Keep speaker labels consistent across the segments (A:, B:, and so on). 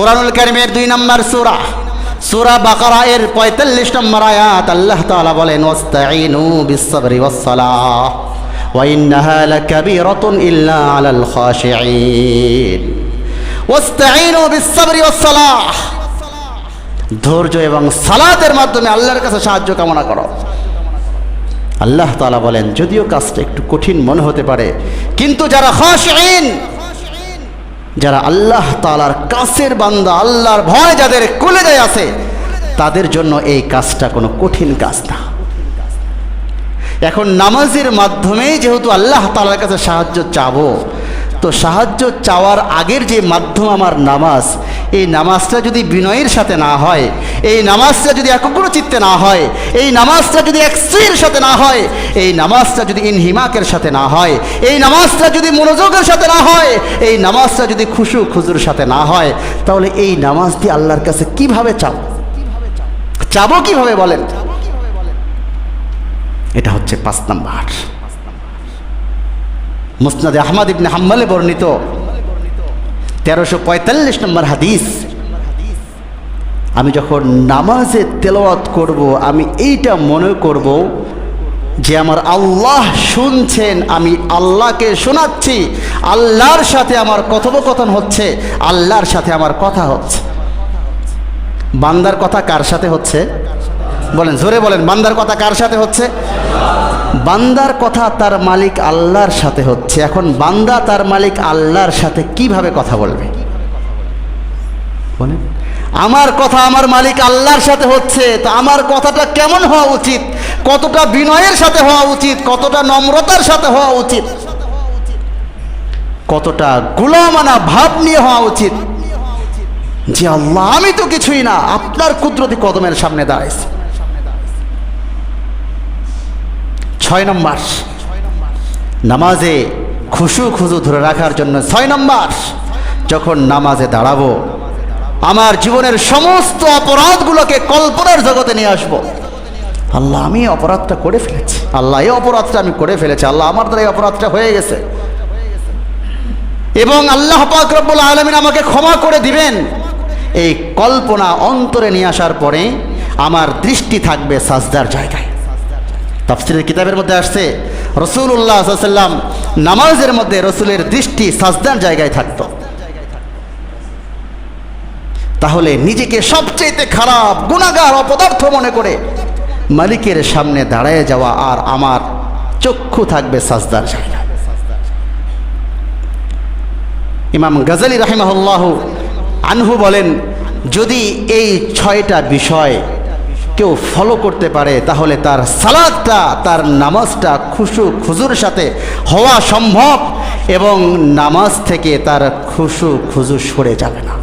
A: কোরআনুল কারিমের দুই নম্বর সুরা। সুরা বাকারা এর পঁয়তাল্লিশ নম্বর আয়াত আল্লাহ তাআলা বলেন বিস-সাবরি ওয়াস-সালাহ, ওয়া ইন্নাহা লাকাবীরাতুন ইল্লা আলাল খাশিঈন। ওয়াস্তাঈনু বিস-সাবরি ওয়াস-সালাহ, ধৈর্য এবং সালাতের মাধ্যমে আল্লাহর কাছে সাহায্য কামনা করো। আল্লাহ তাআলা বলেন, যদিও কাজটা একটু কঠিন মনে হতে পারে, কিন্তু যারা খাশিঈন যারা আল্লাহ তালার কাছের বান্দা, আল্লাহর ভয় যাদের কুলে কলেজায় আছে, তাদের জন্য এই কাজটা কোনো কঠিন কাজ না। এখন নামাজের মাধ্যমে যেহেতু আল্লাহ তালার কাছে সাহায্য চাবো তো সাহায্য চাওয়ার আগের যে মাধ্যম আমার নামাজ, এই নামাজটা যদি বিনয়ের সাথে না হয়, এই নামাজটা যদি একগ্র চিত্তে না হয়, এই নামাজটা যদি একশ্রীর সাথে না হয়, এই নামাজটা যদি ইনহিমাকের সাথে না হয়, এই নামাজটা যদি মনোযোগের সাথে না হয়, এই নামাজটা যদি খুশু খুজুর সাথে না হয়, তাহলে এই নামাজটি আল্লাহর কাছে কীভাবে চাও? চাবো কীভাবে বলেন? এটা হচ্ছে পাঁচ নাম্বার। মুসনাদে আহমদ ইবনে হাম্মালে বর্ণিত। তেরোশো পঁয়তাল্লিশ নম্বর হাদিস। আমি যখন নামাজে তেলাওয়াত করব, আমি এইটা মনে করব যে আমার আল্লাহ শুনছেন, আমি আল্লাহকে শোনাচ্ছি, আল্লাহর সাথে আমার কথোপকথন হচ্ছে, আল্লাহর সাথে আমার কথা হচ্ছে। বান্দার কথা কার সাথে হচ্ছে? বলেন, জোরে বলেন, বান্দার কথা কার সাথে হচ্ছে? বান্দার কথা তার মালিক আল্লাহর সাথে হচ্ছে। এখন বান্দা তার মালিক আল্লাহর সাথে কীভাবে কথা বলবে? আমার কথা আমার মালিক আল্লাহর সাথে হচ্ছে, তো আমার কথাটা কেমন হওয়া উচিত? কতটা বিনয়ের সাথে হওয়া উচিত? কতটা নম্রতার সাথে হওয়া উচিত? কতটা গুলামানা ভাব নিয়ে হওয়া উচিত? যে আল্লাহ, আমি তো কিছুই না, আপনার কুদরতি কদমের সামনে দাঁড়াইছি। ছয় নম্বর। নামাজে খুশু খুশু ধরে রাখার জন্য ছয় নম্বর। যখন নামাজে দাঁড়াবো, আমার জীবনের সমস্ত অপরাধগুলোকে কল্পনার জগতে নিয়ে আসব। আল্লাহ, আমি অপরাধটা করে ফেলেছি। আল্লাহ, এই অপরাধটা আমি করে ফেলেছি। আল্লাহ, আমার দ্বারা এই অপরাধটা হয়ে গেছে। এবং আল্লাহ পাক রব্বুল আলমিন আমাকে ক্ষমা করে দিবেন। এই কল্পনা অন্তরে নিয়ে আসার পরে আমার দৃষ্টি থাকবে সাজদার জায়গায়। তাফসিরের কিতাবের মধ্যে আসছে রসুল্লাহ সাল্লাম নামাজের মধ্যে রসুলের দৃষ্টি সাজদার জায়গায় থাকতো। তাহলে নিজেকে সবচেয়ে খারাপ গুণাগার অপদার্থ মনে করে মালিকের সামনে দাঁড়ায় যাওয়া আর আমার চক্ষু থাকবে সাজদার জায়গায়। ইমাম গজালি রাহিমাহুল্লাহ আনহু বলেন, যদি এই ছয়টা বিষয় কেউ ফলো করতে পারে, তাহলে তার সালাদটা, তার নামাজটা খুশু খুজুর সাথে হওয়া সম্ভব এবং নামাজ থেকে তার খুশু খুজু সরে যাবে না।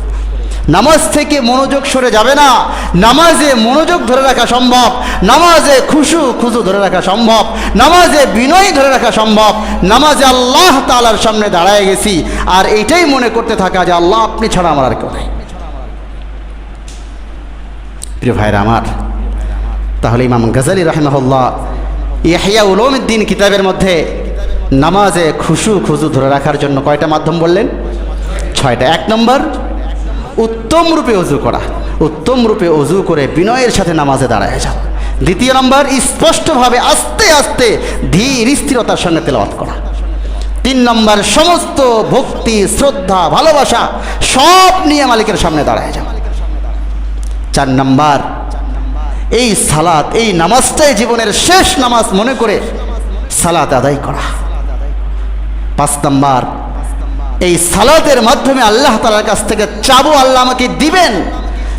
A: নামাজ থেকে মনোযোগ সরে যাবে না। নামাজে মনোযোগ ধরে রাখা সম্ভব। নামাজে খুশু খুশু ধরে রাখা সম্ভব। নামাজে বিনয় ধরে রাখা সম্ভব। নামাজে আল্লাহ তালার সামনে দাঁড়ায় গেছি। আর এইটাই মনে করতে থাকা যে আল্লাহ, আপনি ছাড়া আমার আর কেউ নেই। প্রিয় ভাইরা আমার তাহলে ইমাম গজালি রহমহল্লা ইয়াহিয়া উলমউদ্দিন কিতাবের মধ্যে নামাজে খুশু খুশু ধরে রাখার জন্য কয়টা মাধ্যম বললেন? ছয়টা। এক নম্বর, উত্তম রূপে অজু করা। উত্তম রূপে অজু করে বিনয়ের সাথে নামাজে দাঁড়ায় যাও। দ্বিতীয় নম্বর, স্পষ্টভাবে আস্তে আস্তে ধীর স্থিরতার সঙ্গে তেলাওয়াত করা। তিন নম্বর, সমস্ত ভক্তি, শ্রদ্ধা, ভালোবাসা সব নিয়ে মালিকের সামনে দাঁড়ায় যাও। চার নম্বর এই সালাত, এই নামাজটাই জীবনের শেষ নামাজ মনে করে সালাত আদায় করা। পাঁচ নম্বর, এই সালাতের মাধ্যমে আল্লাহ তালার কাছ থেকে চাবো আল্লাহ আমাকে দিবেন।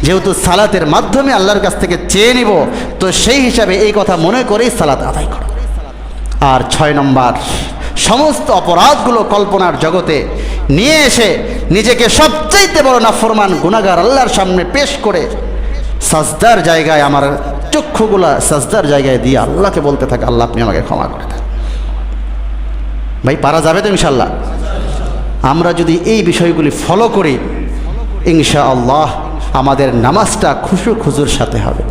A: যেহেতু সালাতের মাধ্যমে আল্লাহর কাছ থেকে চেয়ে নিব, তো সেই হিসাবে এই কথা মনে করেই সালাত আদায় করো। আর ছয় নম্বর, সমস্ত অপরাধগুলো কল্পনার জগতে নিয়ে এসে নিজেকে সবচাইতে বড় না ফরমান গুণাগার আল্লাহর সামনে পেশ করে সাজদার জায়গায় আমার চক্ষুগুলা সাজদার জায়গায় দিয়ে আল্লাহকে বলতে থাকে, আল্লাহ, আপনি আমাকে ক্ষমা করে দেন। ভাই, পারা যাবে তো ইনশাল্লাহ আমরা যদি এই বিষয়গুলি ফলো করি ইনশা আল্লাহ আমাদের নামাজটা খুশু খুজুর সাথে হবে।